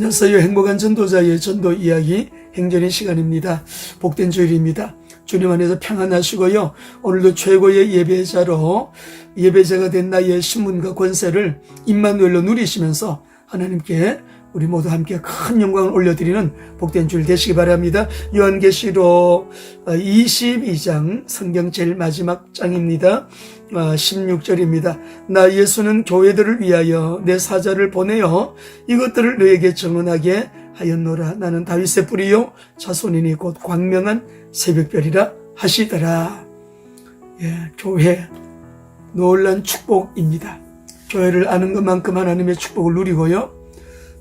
안녕하세요. 행복한 전도자의 전도 이야기 행전의 시간입니다. 복된 주일입니다. 주님 안에서 평안하시고요. 오늘도 최고의 예배자로 예배자가 된 나의 신문과 권세를 임마누엘로 누리시면서 하나님께 우리 모두 함께 큰 영광을 올려드리는 복된 주일 되시기 바랍니다. 요한계시록 22장 성경 제일 마지막 장입니다. 16절입니다. 나 예수는 교회들을 위하여 내 사자를 보내어 이것들을 너에게 정언하게 하였노라. 나는 다윗의 뿌리요 자손이니 곧 광명한 새벽별이라 하시더라. 예, 교회 놀란 축복입니다. 교회를 아는 것만큼 하나님의 축복을 누리고요.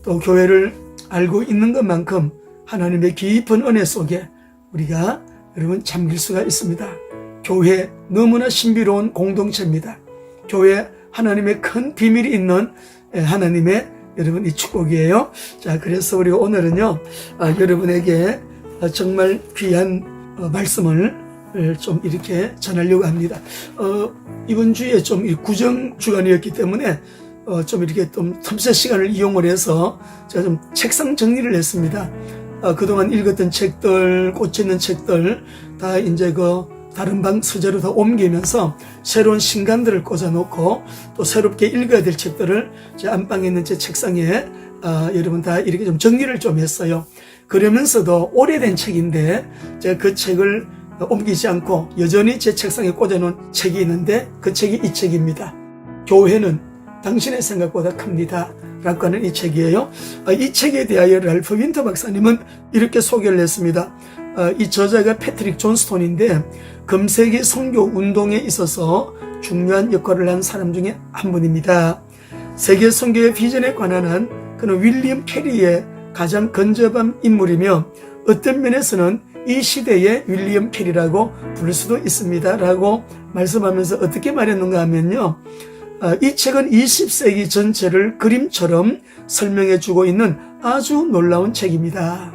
또 교회를 알고 있는 것만큼 하나님의 깊은 은혜 속에 우리가 여러분 잠길 수가 있습니다. 교회 너무나 신비로운 공동체입니다. 교회 하나님의 큰 비밀이 있는 예, 하나님의 여러분 이 축복이에요. 자, 그래서 우리가 오늘은요, 아, 여러분에게 정말 귀한 어, 말씀을 좀 이렇게 전하려고 합니다. 어, 이번 주에 좀 구정 주간이었기 때문에 어, 좀 이렇게 좀 틈새 시간을 이용을 해서 제가 좀 책상 정리를 했습니다. 어, 그동안 읽었던 책들, 꽂혀있는 책들 다 이제 그 다른 방 서재로 다 옮기면서 새로운 신간들을 꽂아놓고 또 새롭게 읽어야 될 책들을 제 안방에 있는 제 책상에 어, 여러분 다 이렇게 좀 정리를 좀 했어요. 그러면서도 오래된 책인데 제가 그 책을 옮기지 않고 여전히 제 책상에 꽂아놓은 책이 있는데 그 책이 이 책입니다. 교회는 당신의 생각보다 큽니다. 라고 하는 이 책이에요. 아, 이 책에 대하여 랄프 윈터 박사님은 이렇게 소개를 했습니다. 아, 이 저자가 패트릭 존스톤인데 금세기 선교 운동에 있어서 중요한 역할을 한 사람 중에 한 분입니다. 세계 선교의 비전에 관한 한 그는 윌리엄 캐리의 가장 근접한 인물이며 어떤 면에서는 이 시대의 윌리엄 캐리라고 부를 수도 있습니다. 라고 말씀하면서 어떻게 말했는가 하면요. 아, 이 책은 20세기 전체를 그림처럼 설명해 주고 있는 아주 놀라운 책입니다.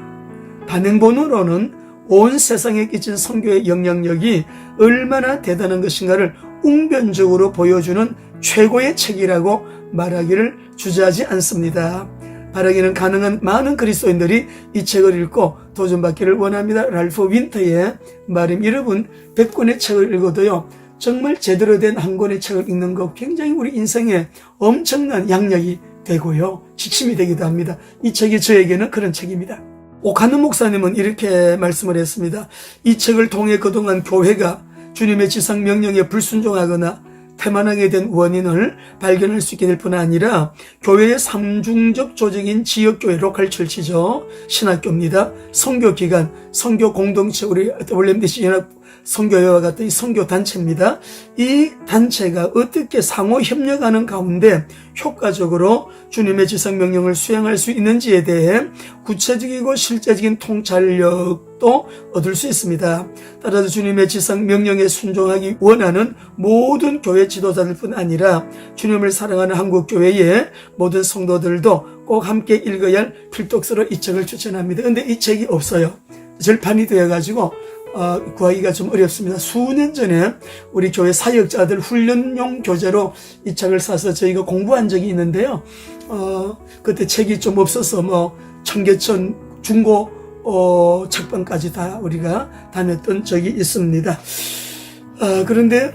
반응본으로는 온 세상에 끼친 선교의 영향력이 얼마나 대단한 것인가를 웅변적으로 보여주는 최고의 책이라고 말하기를 주저하지 않습니다. 바라기는 가능한 많은 그리스도인들이 이 책을 읽고 도전받기를 원합니다. 랄프 윈터의 말임 여러분 100권의 책을 읽어도요. 정말 제대로 된 한 권의 책을 읽는 것 굉장히 우리 인생에 엄청난 양력이 되고요. 지침이 되기도 합니다. 이 책이 저에게는 그런 책입니다. 오카는 목사님은 이렇게 말씀을 했습니다. 이 책을 통해 그동안 교회가 주님의 지상 명령에 불순종하거나 태만하게 된 원인을 발견할 수 있게 될 뿐 아니라 교회의 삼중적 조직인 지역교회 로컬 철치죠. 신학교입니다. 성교기관, 성교 공동체, 우리 WMDC 연합 선교회와 같은 이 선교 단체입니다. 이 단체가 어떻게 상호 협력하는 가운데 효과적으로 주님의 지상 명령을 수행할 수 있는지에 대해 구체적이고 실제적인 통찰력도 얻을 수 있습니다. 따라서 주님의 지상 명령에 순종하기 원하는 모든 교회 지도자들뿐 아니라 주님을 사랑하는 한국 교회의 모든 성도들도 꼭 함께 읽어야 할 필독서로 이 책을 추천합니다. 근데 이 책이 없어요. 절판이 되어가지고 어, 구하기가 좀 어렵습니다. 수년 전에 우리 교회 사역자들 훈련용 교재로 이 책을 사서 저희가 공부한 적이 있는데요. 어, 그때 책이 좀 없어서 뭐 청계천 중고 어, 책방까지 다 우리가 다녔던 적이 있습니다. 어, 그런데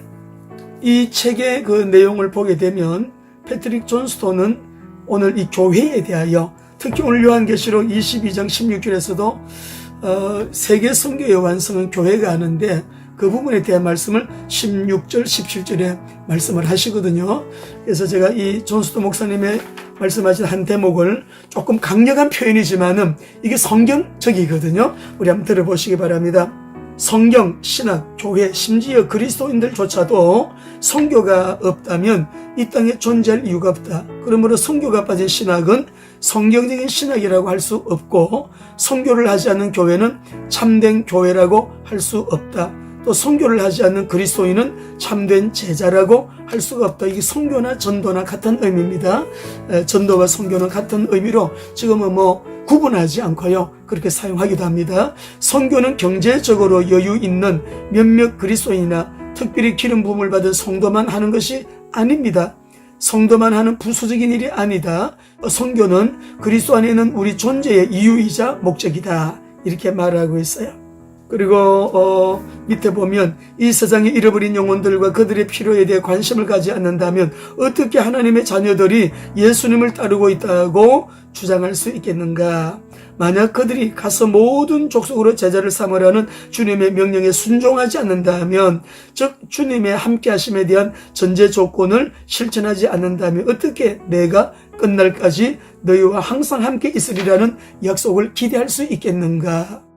이 책의 그 내용을 보게 되면 패트릭 존스톤은 오늘 이 교회에 대하여 특히 오늘 요한계시록 22장 16절에서도 어, 세계 선교의 완성은 교회가 하는데 그 부분에 대한 말씀을 16절, 17절에 말씀을 하시거든요. 그래서 제가 이 존스도 목사님의 말씀하신 한 대목을 조금 강력한 표현이지만은 이게 성경적이거든요. 우리 한번 들어보시기 바랍니다. 성경, 신학, 교회, 심지어 그리스도인들조차도 성교가 없다면 이 땅에 존재할 이유가 없다. 그러므로 성교가 빠진 신학은 성경적인 신학이라고 할 수 없고 성교를 하지 않는 교회는 참된 교회라고 할 수 없다. 또 성교를 하지 않는 그리스도인은 참된 제자라고 할 수가 없다. 이게 성교나 전도나 같은 의미입니다. 전도와 성교는 같은 의미로 지금은 뭐 구분하지 않고요. 그렇게 사용하기도 합니다. 성교는 경제적으로 여유 있는 몇몇 그리스도인이나 특별히 기름 부음을 받은 성도만 하는 것이 아닙니다. 성도만 하는 부수적인 일이 아니다. 성교는 그리스도 안에 있는 우리 존재의 이유이자 목적이다. 이렇게 말하고 있어요. 그리고 어, 밑에 보면 이 세상에 잃어버린 영혼들과 그들의 필요에 대해 관심을 가지 않는다면 어떻게 하나님의 자녀들이 예수님을 따르고 있다고 주장할 수 있겠는가? 만약 그들이 가서 모든 족속으로 제자를 삼으라는 주님의 명령에 순종하지 않는다면, 즉 주님의 함께하심에 대한 전제 조건을 실천하지 않는다면 어떻게 내가 끝날까지 너희와 항상 함께 있으리라는 약속을 기대할 수 있겠는가?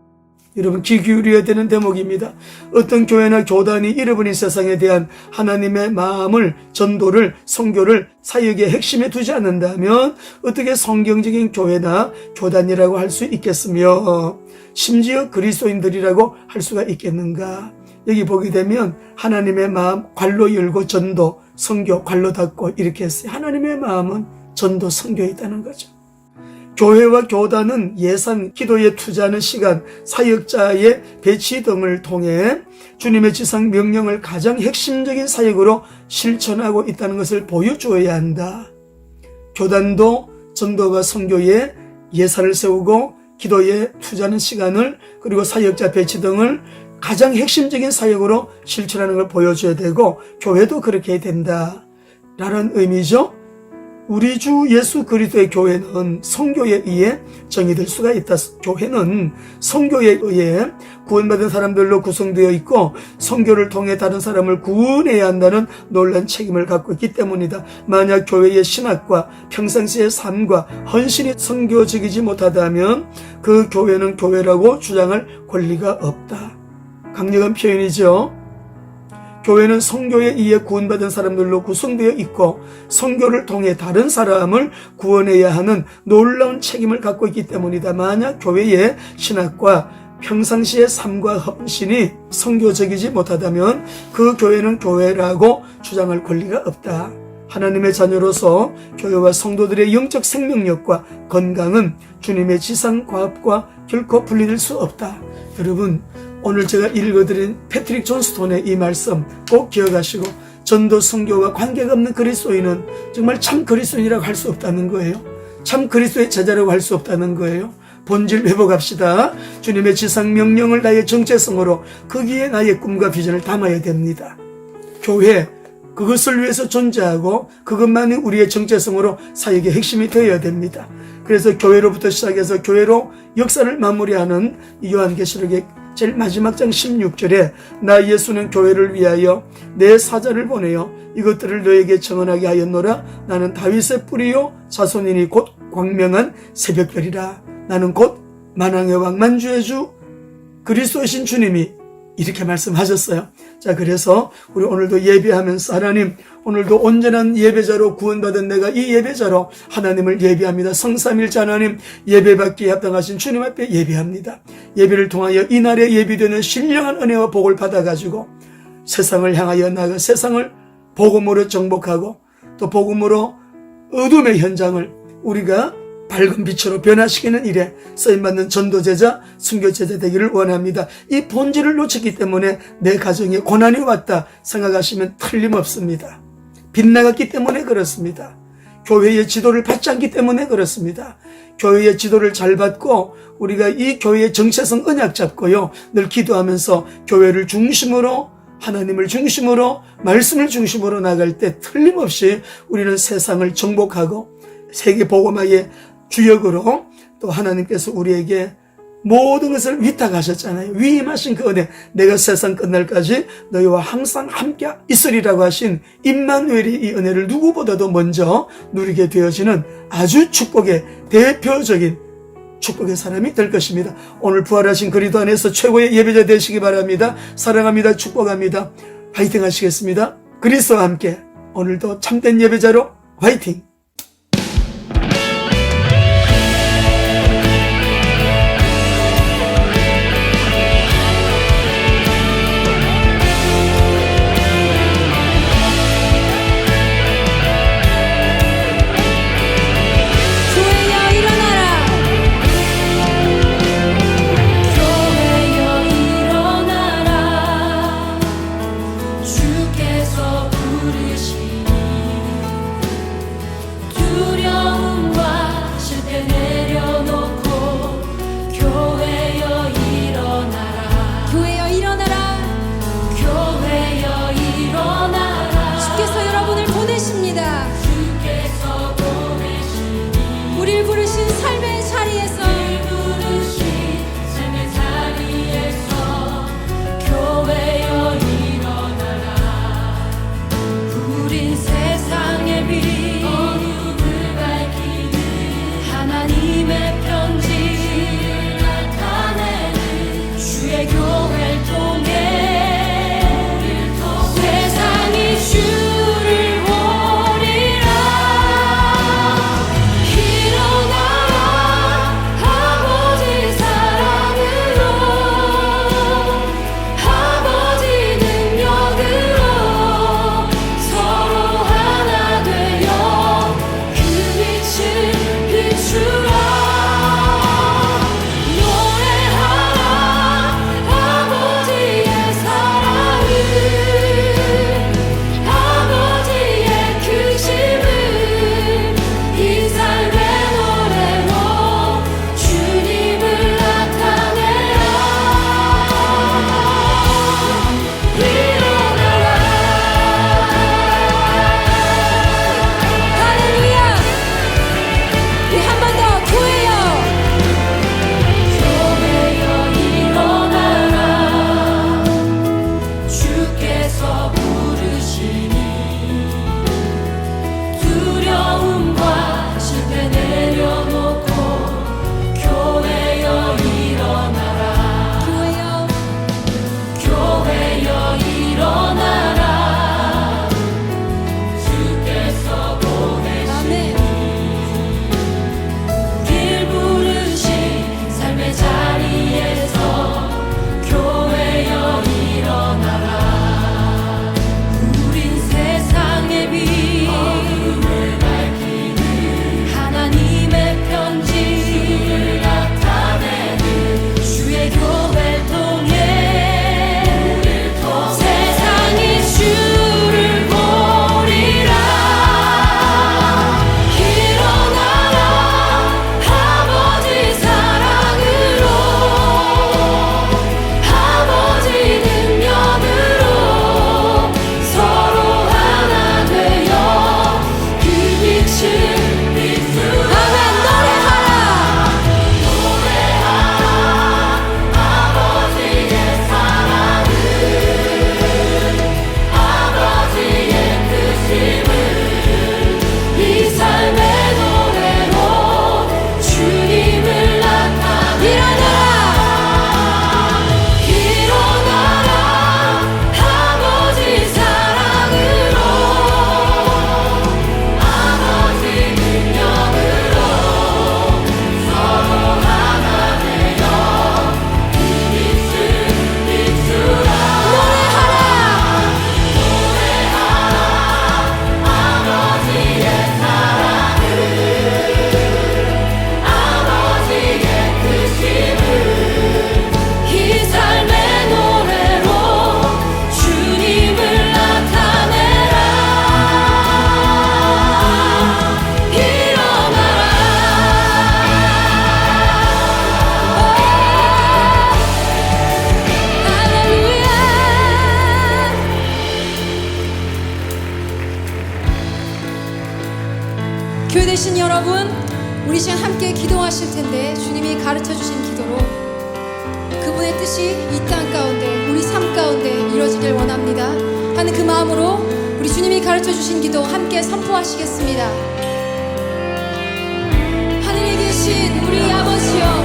여러분 귀 기울여야 되는 대목입니다. 어떤 교회나 교단이 잃어버린 세상에 대한 하나님의 마음을 전도를 성교를 사역의 핵심에 두지 않는다면 어떻게 성경적인 교회나 교단이라고 할 수 있겠으며 심지어 그리스도인들이라고 할 수가 있겠는가? 여기 보게 되면 하나님의 마음 관로 열고 전도 성교 관로 닫고 이렇게 했어요. 하나님의 마음은 전도 성교에 있다는 거죠. 교회와 교단은 예산, 기도에 투자하는 시간, 사역자의 배치 등을 통해 주님의 지상 명령을 가장 핵심적인 사역으로 실천하고 있다는 것을 보여주어야 한다. 교단도 전도와 선교에 예산을 세우고 기도에 투자하는 시간을 그리고 사역자 배치 등을 가장 핵심적인 사역으로 실천하는 걸 보여줘야 되고 교회도 그렇게 된다. 라는 의미죠. 우리 주 예수 그리스도의 교회는 성교에 의해 정의될 수가 있다. 교회는 성교에 의해 구원받은 사람들로 구성되어 있고 성교를 통해 다른 사람을 구원해야 한다는 놀란 책임을 갖고 있기 때문이다. 만약 교회의 신학과 평상시의 삶과 헌신이 성교적이지 못하다면 그 교회는 교회라고 주장할 권리가 없다. 강력한 표현이죠. 교회는 성교에 의해 구원받은 사람들로 구성되어 있고 성교를 통해 다른 사람을 구원해야 하는 놀라운 책임을 갖고 있기 때문이다. 만약 교회의 신학과 평상시의 삶과 헌신이 성교적이지 못하다면 그 교회는 교회라고 주장할 권리가 없다. 하나님의 자녀로서 교회와 성도들의 영적 생명력과 건강은 주님의 지상 과업과 결코 분리될 수 없다. 여러분, 오늘 제가 읽어드린 패트릭 존스톤의 이 말씀 꼭 기억하시고 전도 성교와 관계가 없는 그리스도인은 정말 참 그리스도인이라고 할 수 없다는 거예요. 참 그리스도의 제자라고 할 수 없다는 거예요. 본질 회복합시다. 주님의 지상 명령을 나의 정체성으로 거기에 나의 꿈과 비전을 담아야 됩니다. 교회 그것을 위해서 존재하고 그것만이 우리의 정체성으로 사역의 핵심이 되어야 됩니다. 그래서 교회로부터 시작해서 교회로 역사를 마무리하는 요한계시록의 제일 마지막 장 16절에 나 예수는 교회를 위하여 내 사자를 보내어 이것들을 너에게 정언하게 하였노라. 나는 다윗의 뿌리요 자손이니 곧 광명한 새벽별이라. 나는 곧 만왕의 왕 만주의 주 그리스도이신 주님이 이렇게 말씀하셨어요. 자, 그래서 우리 오늘도 예배하면서 하나님, 오늘도 온전한 예배자로 구원받은 내가 이 예배자로 하나님을 예배합니다. 성삼일자 하나님, 예배받기에 합당하신 주님 앞에 예배합니다. 예배를 통하여 이날에 예비되는 신령한 은혜와 복을 받아가지고 세상을 향하여 나가 세상을 복음으로 정복하고 또 복음으로 어둠의 현장을 우리가 밝은 빛으로 변화시키는 일에 쓰임받는 전도제자, 순교제자 되기를 원합니다. 이 본질을 놓쳤기 때문에 내 가정에 고난이 왔다 생각하시면 틀림없습니다. 빗나갔기 때문에 그렇습니다. 교회의 지도를 받지 않기 때문에 그렇습니다. 교회의 지도를 잘 받고 우리가 이 교회의 정체성 언약 잡고요. 늘 기도하면서 교회를 중심으로 하나님을 중심으로 말씀을 중심으로 나갈 때 틀림없이 우리는 세상을 정복하고 세계 복음화의 주역으로 또 하나님께서 우리에게 모든 것을 위탁하셨잖아요. 위임하신 그 은혜, 내가 세상 끝날까지 너희와 항상 함께 있으리라고 하신 임만웰이 이 은혜를 누구보다도 먼저 누리게 되어지는 아주 축복의 대표적인 축복의 사람이 될 것입니다. 오늘 부활하신 그리도 안에서 최고의 예배자 되시기 바랍니다. 사랑합니다. 축복합니다. 화이팅 하시겠습니다. 그리스도와 함께 오늘도 참된 예배자로 화이팅! 주신 기도로 그분의 뜻이 이 땅 가운데 우리 삶 가운데 이루어지길 원합니다. 하는 그 마음으로 우리 주님이 가르쳐 주신 기도 함께 선포하시겠습니다. 하늘에 계신 우리 아버지여